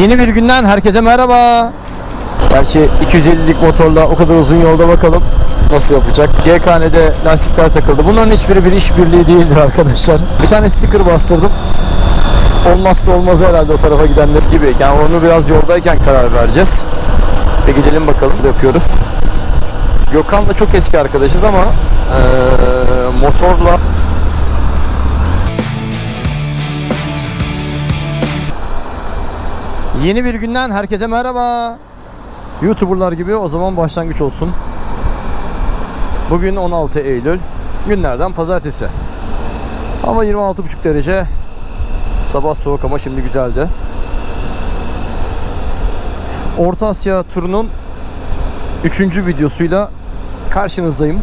Yeni bir günden herkese merhaba. Gerçi 250'lik motorla o kadar uzun yolda bakalım nasıl yapacak. GKN'de lastikler takıldı. Bunların hiçbiri bir işbirliği değildir arkadaşlar. Bir tane sticker bastırdım. Olmazsa olmaz herhalde o tarafa gidenler gibi. Yani onu biraz yoldayken karar vereceğiz. Ve gidelim bakalım da yapıyoruz. Gökhan'la çok eski arkadaşız ama eee, motorla Yeni bir günden herkese merhaba. YouTuberlar gibi o zaman başlangıç olsun. Bugün 16 Eylül. Günlerden pazartesi. Hava 26,5 derece. Sabah soğuk ama şimdi güzeldi. Orta Asya turunun 3. videosuyla karşınızdayım.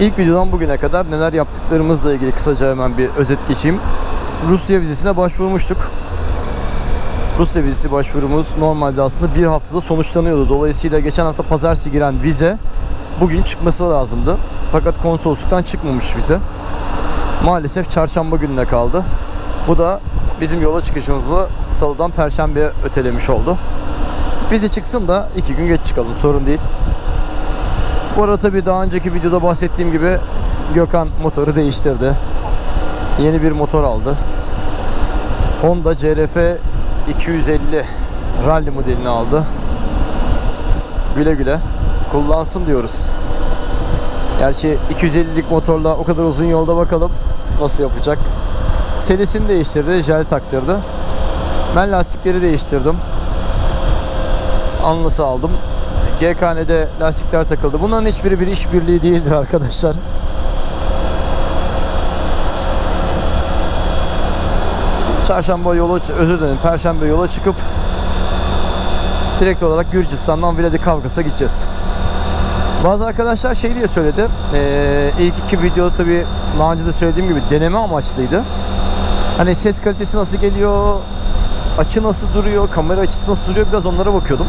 İlk videodan bugüne kadar neler yaptıklarımızla ilgili kısaca hemen bir özet geçeyim. Rusya vizesine başvurmuştuk. Rusya vizesi başvurumuz normalde aslında bir haftada sonuçlanıyordu. Dolayısıyla geçen hafta pazartesi giren vize bugün çıkması lazımdı. Fakat konsolosluktan çıkmamış vize. Maalesef çarşamba gününe kaldı. Bu da bizim yola çıkışımızı salıdan perşembeye ötelemiş oldu. Vize çıksın da iki gün geç çıkalım sorun değil. Bu arada tabii daha önceki videoda bahsettiğim gibi Gökhan motoru değiştirdi. Yeni bir motor aldı. Honda CRF 250 Rally modelini aldı. Güle güle kullansın diyoruz. Gerçi 250'lik motorla o kadar uzun yolda bakalım nasıl yapacak. Serisini değiştirdi, jel taktırdı. Ben lastikleri değiştirdim. Anlısı aldım. GKN'de lastikler takıldı. Bunların hiçbiri bir işbirliği değildir arkadaşlar. Çarşamba yola özür dilerim Perşembe yola çıkıp direkt olarak Gürcistan'dan Vladikavkaz'a gideceğiz. Bazı arkadaşlar şey diye söyledi. Ee, ilk iki video tabi daha önce de söylediğim gibi deneme amaçlıydı. Hani ses kalitesi nasıl geliyor, açı nasıl duruyor, kamera açısı nasıl duruyor biraz onlara bakıyordum.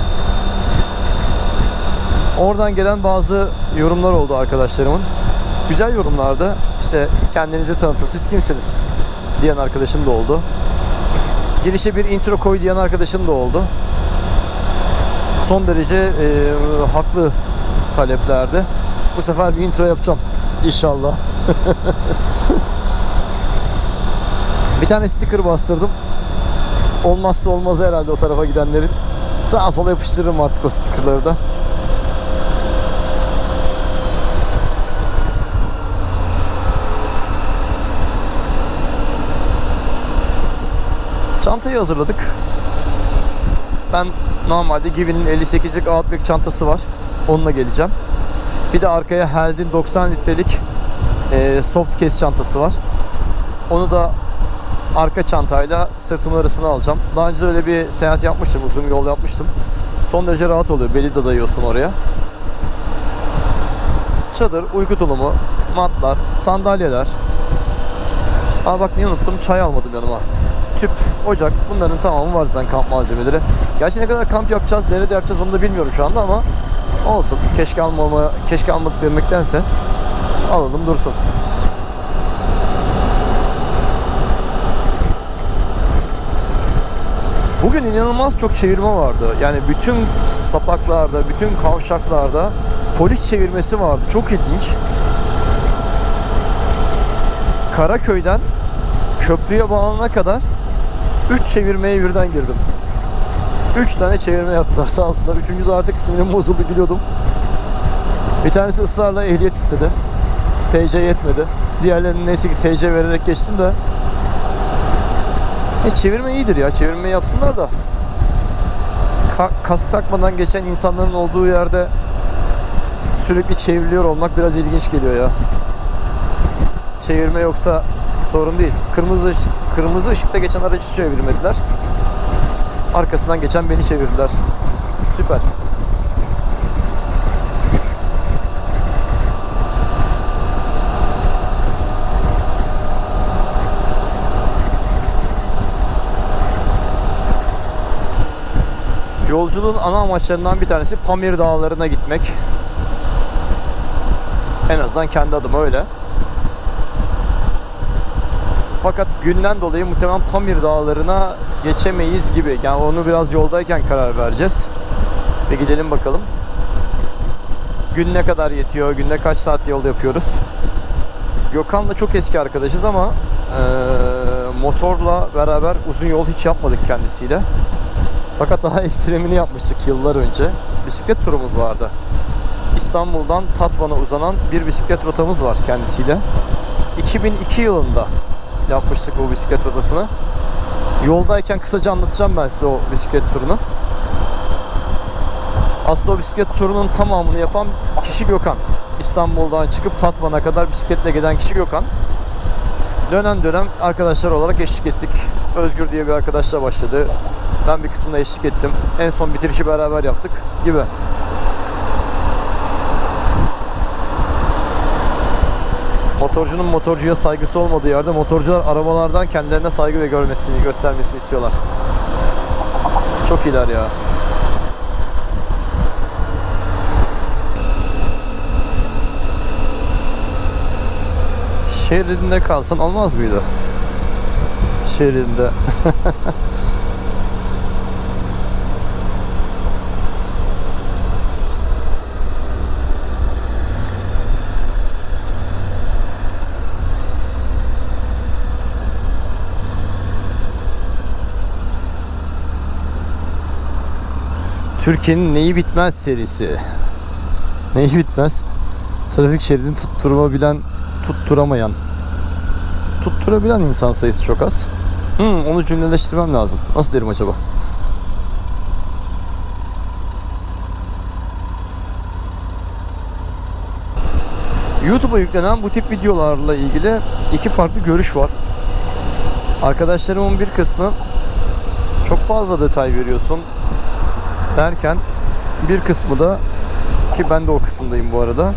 Oradan gelen bazı yorumlar oldu arkadaşlarımın. Güzel yorumlardı. İşte kendinizi tanıtın, siz kimsiniz diyen arkadaşım da oldu. Girişe bir intro koy diyen arkadaşım da oldu. Son derece e, haklı taleplerdi. Bu sefer bir intro yapacağım inşallah. bir tane sticker bastırdım. Olmazsa olmaz herhalde o tarafa gidenlerin. Sağa sola yapıştırırım artık o stickerları da. Çantayı hazırladık. Ben normalde Givi'nin 58'lik Outback çantası var. Onunla geleceğim. Bir de arkaya Held'in 90 litrelik e, soft case çantası var. Onu da arka çantayla sırtımın arasına alacağım. Daha önce de öyle bir seyahat yapmıştım. Uzun bir yol yapmıştım. Son derece rahat oluyor. Beli dayıyorsun oraya. Çadır, uyku tulumu, matlar, sandalyeler. Aa bak niye unuttum? Çay almadım yanıma ocak bunların tamamı var zaten kamp malzemeleri. Gerçi ne kadar kamp yapacağız, nerede yapacağız onu da bilmiyorum şu anda ama olsun. Keşke almama, keşke almadık demektense alalım dursun. Bugün inanılmaz çok çevirme vardı. Yani bütün sapaklarda, bütün kavşaklarda polis çevirmesi vardı. Çok ilginç. Karaköy'den köprüye bağlanana kadar 3 çevirmeye birden girdim. 3 tane çevirme yaptılar sağ olsunlar. Üçüncü artık sinirim bozuldu gülüyordum. Bir tanesi ısrarla ehliyet istedi. TC yetmedi. Diğerlerinin neyse ki TC vererek geçtim de. E, çevirme iyidir ya. Çevirme yapsınlar da. Ka- kask takmadan geçen insanların olduğu yerde sürekli çevriliyor olmak biraz ilginç geliyor ya. Çevirme yoksa sorun değil. Kırmızı ışık, kırmızı ışıkta geçen aracı çevirmediler. Arkasından geçen beni çevirdiler. Süper. Yolculuğun ana amaçlarından bir tanesi Pamir Dağları'na gitmek. En azından kendi adıma öyle. Fakat günden dolayı muhtemelen Pamir Dağları'na geçemeyiz gibi. Yani onu biraz yoldayken karar vereceğiz. Ve gidelim bakalım. Gün ne kadar yetiyor, günde kaç saat yol yapıyoruz. Gökhan'la çok eski arkadaşız ama eee, motorla beraber uzun yol hiç yapmadık kendisiyle. Fakat daha ekstremini yapmıştık yıllar önce. Bisiklet turumuz vardı. İstanbul'dan Tatvan'a uzanan bir bisiklet rotamız var kendisiyle. 2002 yılında yapmıştık bu bisiklet rotasını. Yoldayken kısaca anlatacağım ben size o bisiklet turunu. Aslında o bisiklet turunun tamamını yapan kişi Gökhan. İstanbul'dan çıkıp Tatvan'a kadar bisikletle giden kişi Gökhan. Dönem dönem arkadaşlar olarak eşlik ettik. Özgür diye bir arkadaşla başladı. Ben bir kısmına eşlik ettim. En son bitirişi beraber yaptık gibi. Motorcunun motorcuya saygısı olmadığı yerde motorcular arabalardan kendilerine saygı ve görmesini, göstermesini istiyorlar. Çok iyiler ya. Şeridinde kalsan olmaz mıydı? Şeridinde. Türkiye'nin neyi bitmez serisi. Neyi bitmez? Trafik şeridini tutturabilen, tutturamayan. Tutturabilen insan sayısı çok az. Hmm, onu cümleleştirmem lazım. Nasıl derim acaba? YouTube'a yüklenen bu tip videolarla ilgili iki farklı görüş var. Arkadaşlarımın bir kısmı çok fazla detay veriyorsun derken bir kısmı da ki ben de o kısımdayım bu arada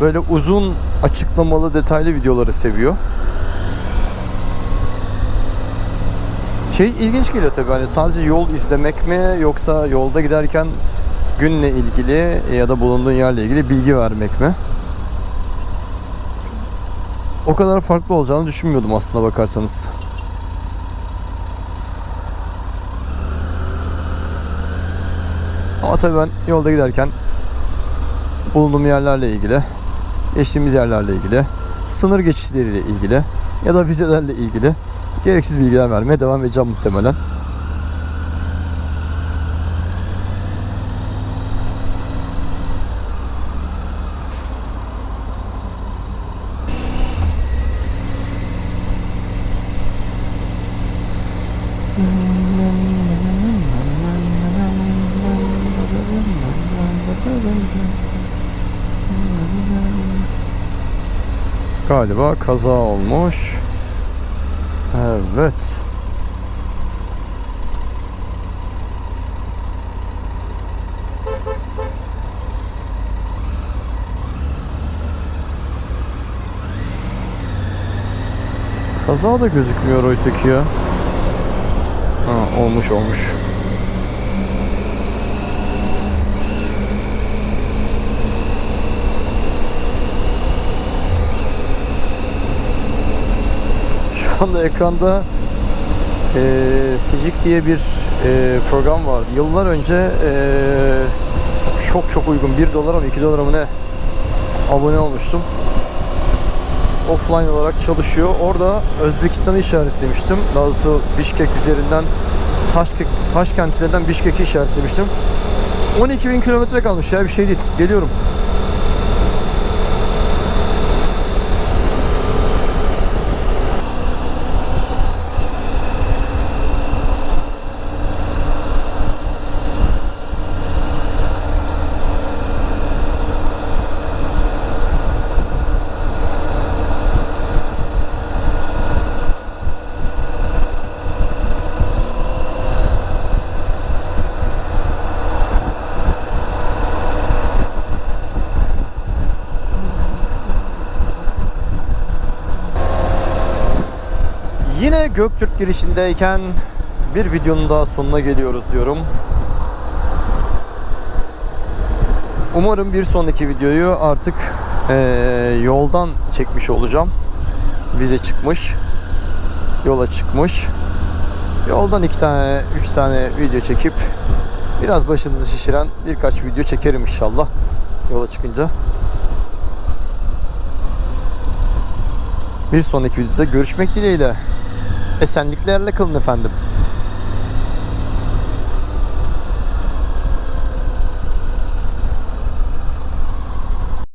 böyle uzun açıklamalı detaylı videoları seviyor. Şey ilginç geliyor tabii hani sadece yol izlemek mi yoksa yolda giderken günle ilgili ya da bulunduğun yerle ilgili bilgi vermek mi? O kadar farklı olacağını düşünmüyordum aslında bakarsanız. Ama tabii ben yolda giderken bulunduğum yerlerle ilgili, geçtiğimiz yerlerle ilgili, sınır geçişleriyle ilgili ya da vizelerle ilgili gereksiz bilgiler vermeye devam edeceğim muhtemelen. Galiba kaza olmuş. Evet. Kaza da gözükmüyor oysa ki ya. Ha, olmuş olmuş. Anda ekranda e, Sicik diye bir e, program vardı. Yıllar önce e, çok çok uygun 1 dolara mı 2 dolara mı ne abone olmuştum. Offline olarak çalışıyor. Orada Özbekistan'ı işaretlemiştim. Daha doğrusu Bişkek üzerinden Taşkent, Taşkent üzerinden Bişkek'i işaretlemiştim. 12 bin kilometre kalmış ya bir şey değil. Geliyorum. Göktürk girişindeyken bir videonun daha sonuna geliyoruz diyorum. Umarım bir sonraki videoyu artık eee, yoldan çekmiş olacağım. Vize çıkmış. yola çıkmış. Yoldan iki tane, üç tane video çekip biraz başınızı şişiren birkaç video çekerim inşallah yola çıkınca. Bir sonraki videoda görüşmek dileğiyle. Esenliklerle kalın efendim.